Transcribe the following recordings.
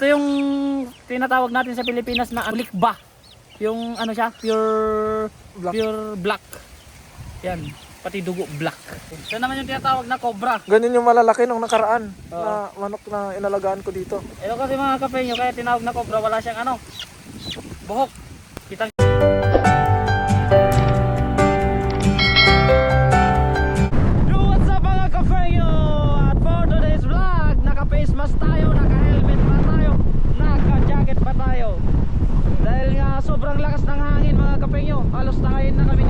Ito yung tinatawag natin sa Pilipinas na alikba. Yung ano siya, pure black. pure black. Yan, pati dugo black. Ito naman yung tinatawag na cobra. Ganyan yung malalaki nung nakaraan Oo. na manok na inalagaan ko dito. Ito kasi mga kapenyo, kaya tinawag na cobra, wala siyang ano, buhok. Kitang Yo, what's up mga kapenyo? At for today's vlog, naka-face mask tayo. halos tayo na kami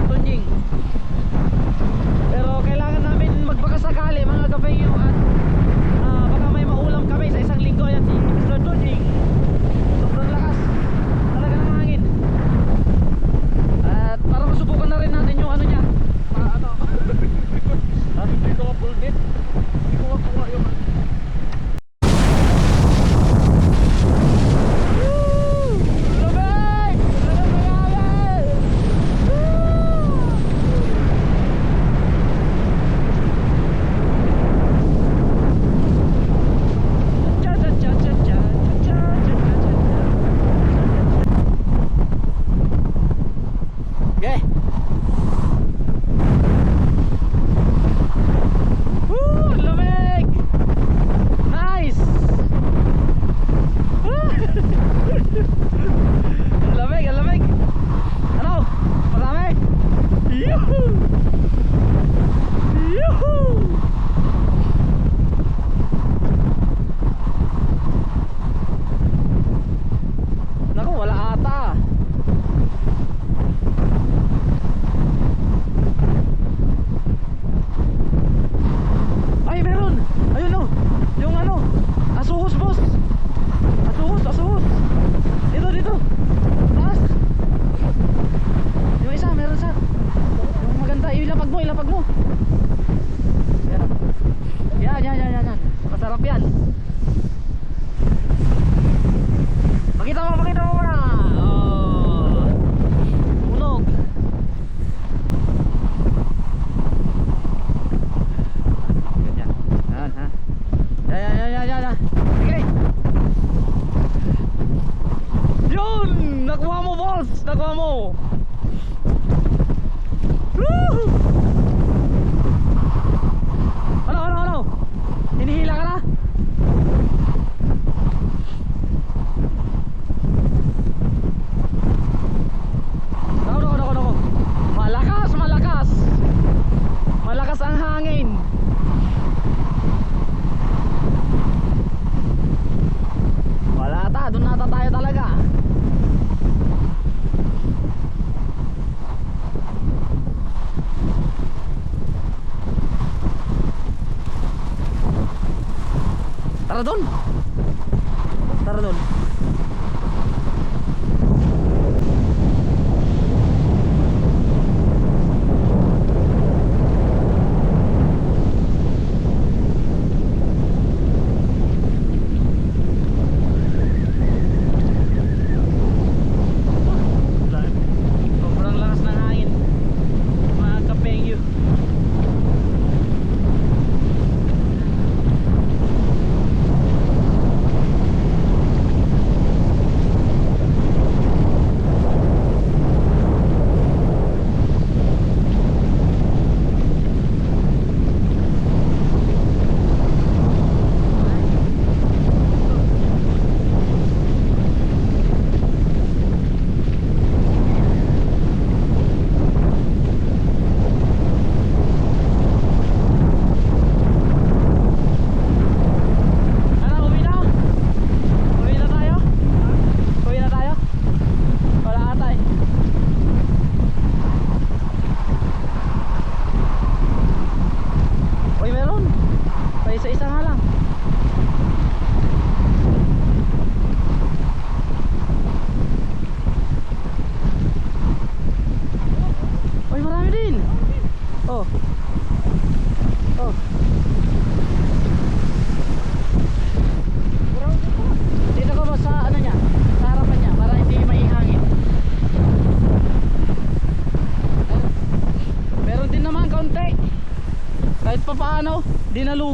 Biển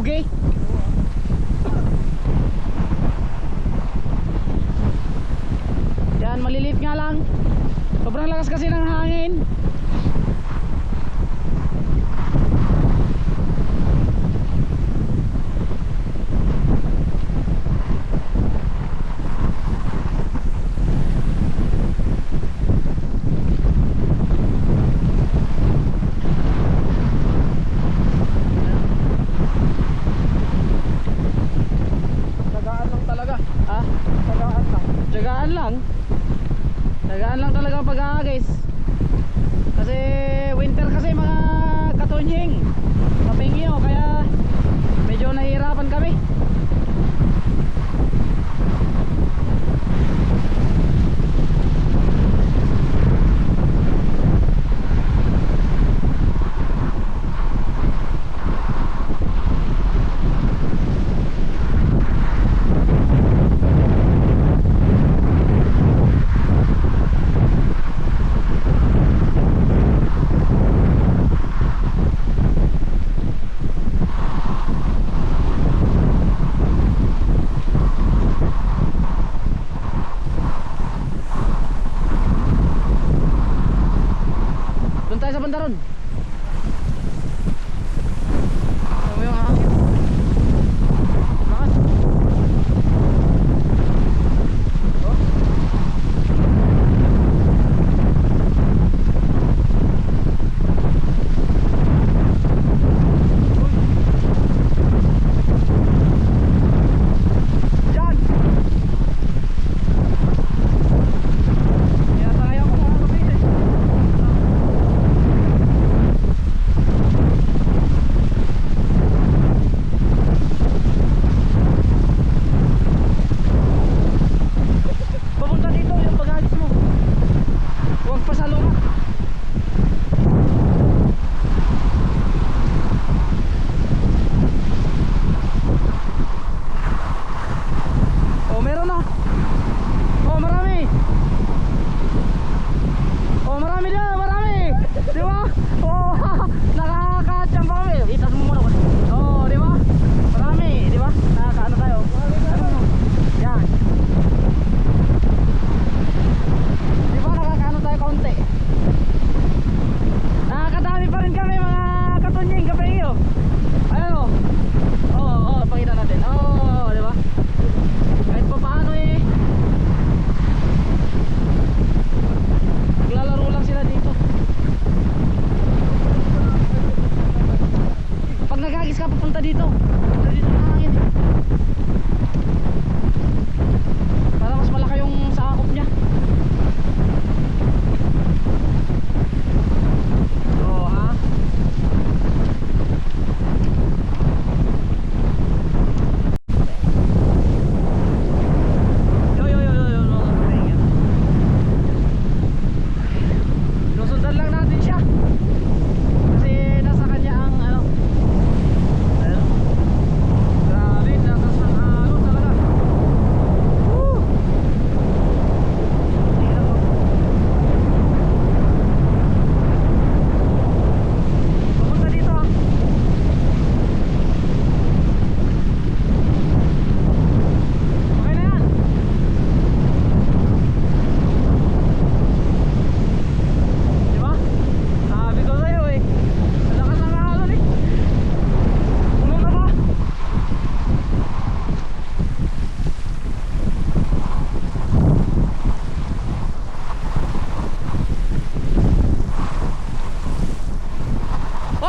Pogi. Yan, malilit nga lang. Sobrang lakas kasi ng hangin. Katunying.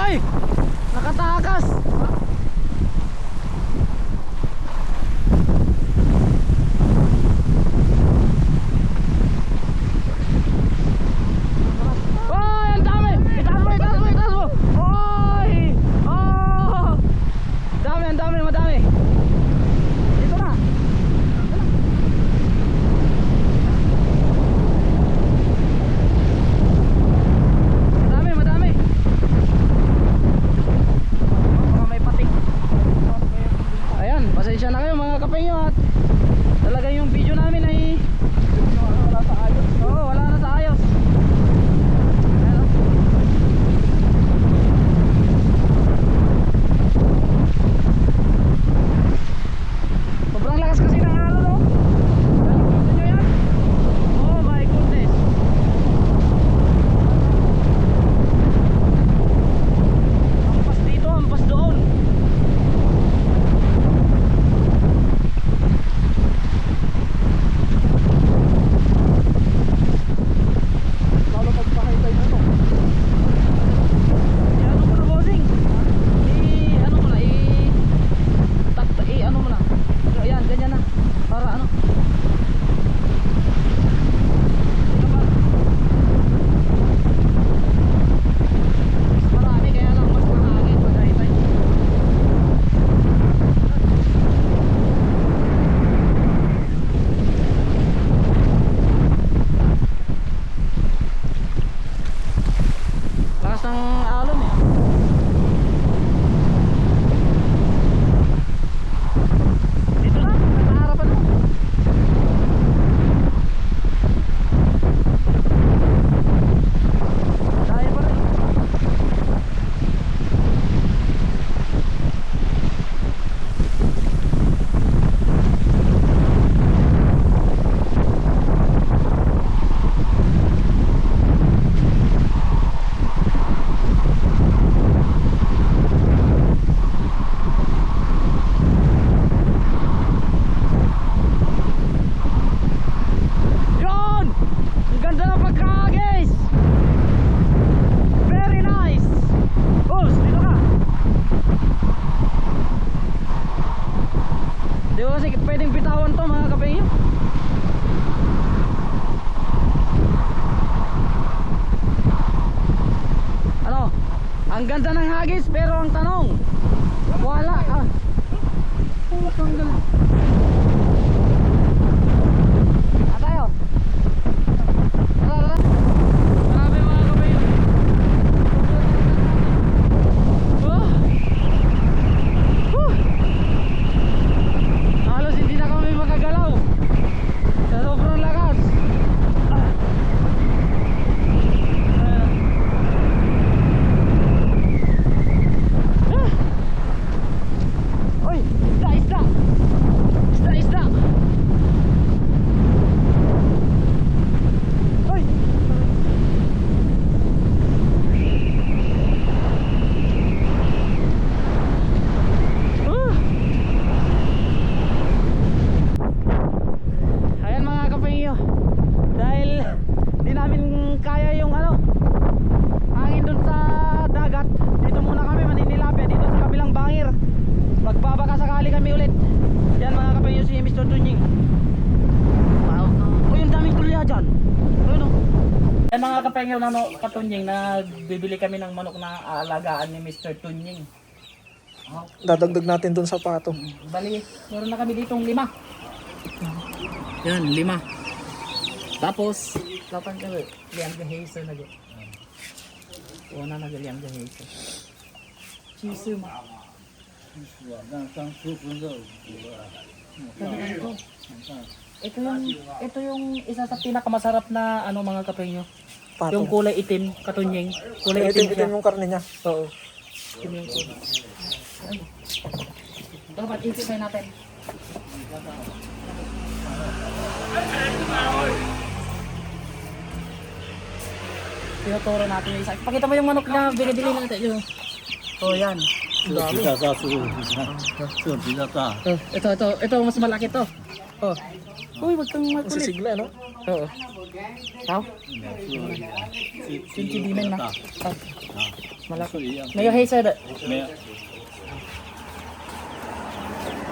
Hoy! Nakatakas! Pasensya na kayo mga kapengyo at isang Yan mga kapengyo na no, katunying na bibili kami ng manok na aalagaan ni Mr. Tunying. Dadagdag natin dun sa pato. Bali, meron na kami ditong lima. Yan, lima. Tapos, kapan ka ba? Liam Gahaser na dyan. Una na Liam Gahaser. Chisu ma. Ito yung ito yung isa sa pinakamasarap na ano mga kapengyo. Pato. Yung kulay itim, katunyeng. Kulay itim, itim, itim yung karne niya. Oo. Itim yung kulay. Dapat isipin natin. Tinuturo natin yung isa. Pakita mo yung manok na binibili natin. Yung. Oh, yan. Dami. Ito, ito, ito, mas malaki to. Oh. Uy, wag kang magkulit. Masisigla, no? Oo. Tao? Kinchi dimen na. Malak. May hay sa da.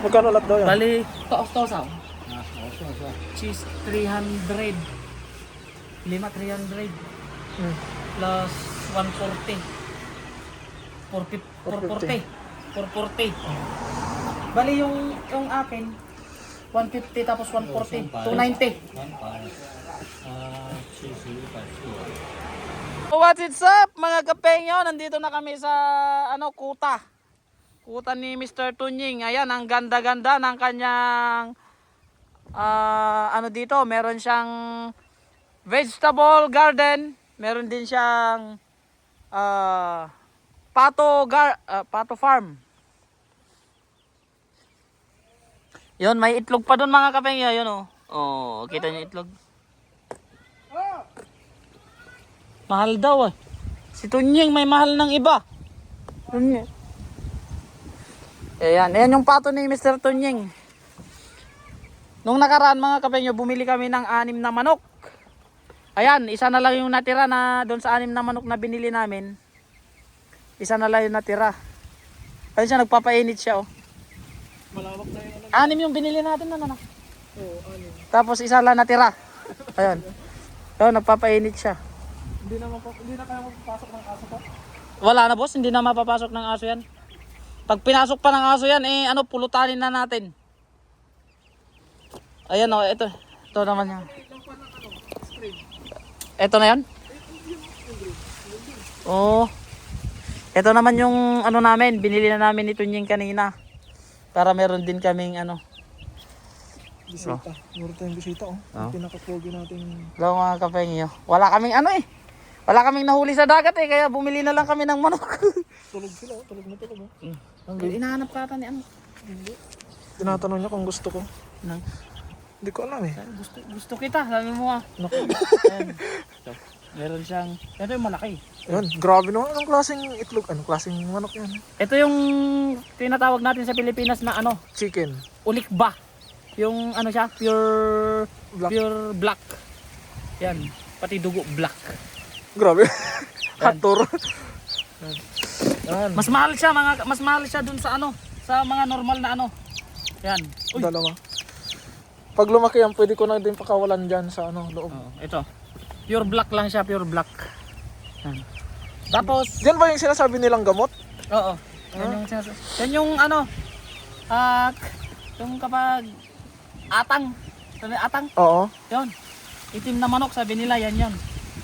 Magkano lahat daw yan? Bali, toos toos ako. Cheese 300. Lima 300. Hmm. Plus 140. 440. 440. 440. Bali yung yung akin 150 tapos 140, 290. So what's it up mga kapengyo? Nandito na kami sa ano kuta. Kuta ni Mr. Tunying. Ayan, ang ganda-ganda ng kanyang uh, ano dito. Meron siyang vegetable garden. Meron din siyang uh, pato, gar uh, pato farm. Yon, may itlog pa doon mga kapengyo. Yun oh. Oh, kita niyo itlog. Mahal daw eh. Si Tunying may mahal ng iba. Tunying. Ayan, ayan yung pato ni Mr. Tunying. Nung nakaraan mga kapengyo, bumili kami ng anim na manok. Ayan, isa na lang yung natira na doon sa anim na manok na binili namin. Isa na lang yung natira. Ayun siya, nagpapainit siya oh. Malawak na yun. Anim yung binili natin na ano. Oo, ano. Tapos isa lang natira. Ayun. Ayun, nagpapainit siya. Hindi na, mapa- hindi na kaya magpapasok ng aso ko. Wala na boss, hindi na mapapasok ng aso yan. Pag pinasok pa ng aso yan, eh ano, pulutanin na natin. Ayan o, ito. Ito naman yan. Ito na yan? Oo. Ito naman yung ano namin, binili na namin ito yung kanina. Para meron din kaming ano. Bisita. Muro tayong bisita, oh. Oh. Pinaka-pogi natin. Gawa mga kapengyo. Wala kaming ano eh. Wala kaming nahuli sa dagat eh, kaya bumili na lang kami ng manok. Tulog sila, oh. Tulog na tulog, oh. Ang inahanap ka ata ni ano. Tinatanong niya kung gusto ko. Nang, Hindi ko alam, eh. gusto, gusto kita, sabi mo ah. Naku. Meron siyang, ito yung malaki. Yun, grabe naman. Anong klaseng itlog? Anong klaseng manok yan? Ito yung tinatawag natin sa Pilipinas na ano, Chicken. ulikba. Yung ano siya, pure Black. pure black. Yan, pati dugo black. Grabe. Hator. Yan. Mas mahal siya mga mas mahal siya dun sa ano, sa mga normal na ano. Yan. Uy. Dalawa. Pag lumaki yan, pwede ko na din pakawalan dyan sa ano, loob. Oh, ito. Pure black lang siya, pure black. Yan. Tapos, Diyan ba yung sinasabi nilang gamot? oo. Yan yung, sinas- yan yung ano, ah, yung kapag atang, sabi atang, Oo. yun. Itim na manok, sabi nila, yan yun.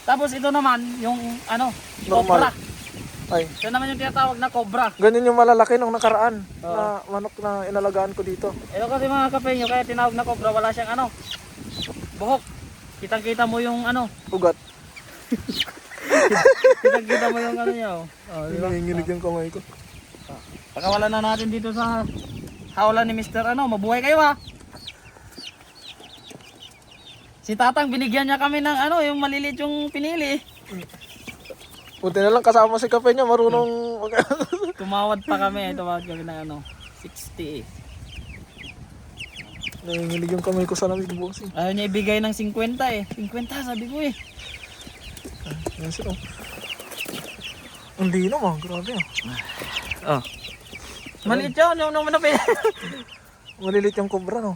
Tapos ito naman, yung ano, Normal. cobra. Ay, Ito naman yung tinatawag na cobra. ganyan yung malalaki nung nakaraan Oo. na manok na inalagaan ko dito. Ito kasi mga kapenyo, kaya tinawag na cobra, wala siyang ano, buhok. Kitang kita mo yung ano, Ugat. kitang kita mo yung ano niya, oh. Oh, di ba? Nanginginig yung kamay ko. Pakawalan na natin dito sa hawla ni Mr. Ano, mabuhay kayo ha. Si Tatang binigyan niya kami ng ano, yung maliliit yung pinili. Buti na lang kasama si Kape niya, marunong... Tumawad pa kami, tumawad kami ng ano, 60 eh. Nanginginig yung kamay ko sa lamig bossing. Ayaw niya ibigay ng 50 eh. 50 sabi ko eh. Yan siya. oh. Ang lino mo, grabe ah. Oh. Maliit yun, yung naman na Malilit yung kobra no.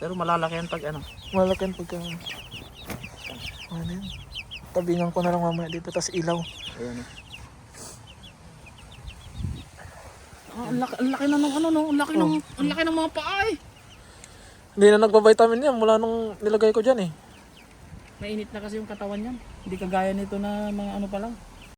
Pero malalaki yan pag ano. Malaki ang pagka... Ano yan? Tabingan ko na lang mamaya dito, tas ilaw. Ayan. Oh, ang laki, ang laki na ng ano no, ang laki ng ang laki ng mga paa eh. Hindi na nagpa-vitamin yan mula nung nilagay ko dyan eh. Mainit na kasi yung katawan niyan. Hindi kagaya nito na mga ano pa lang.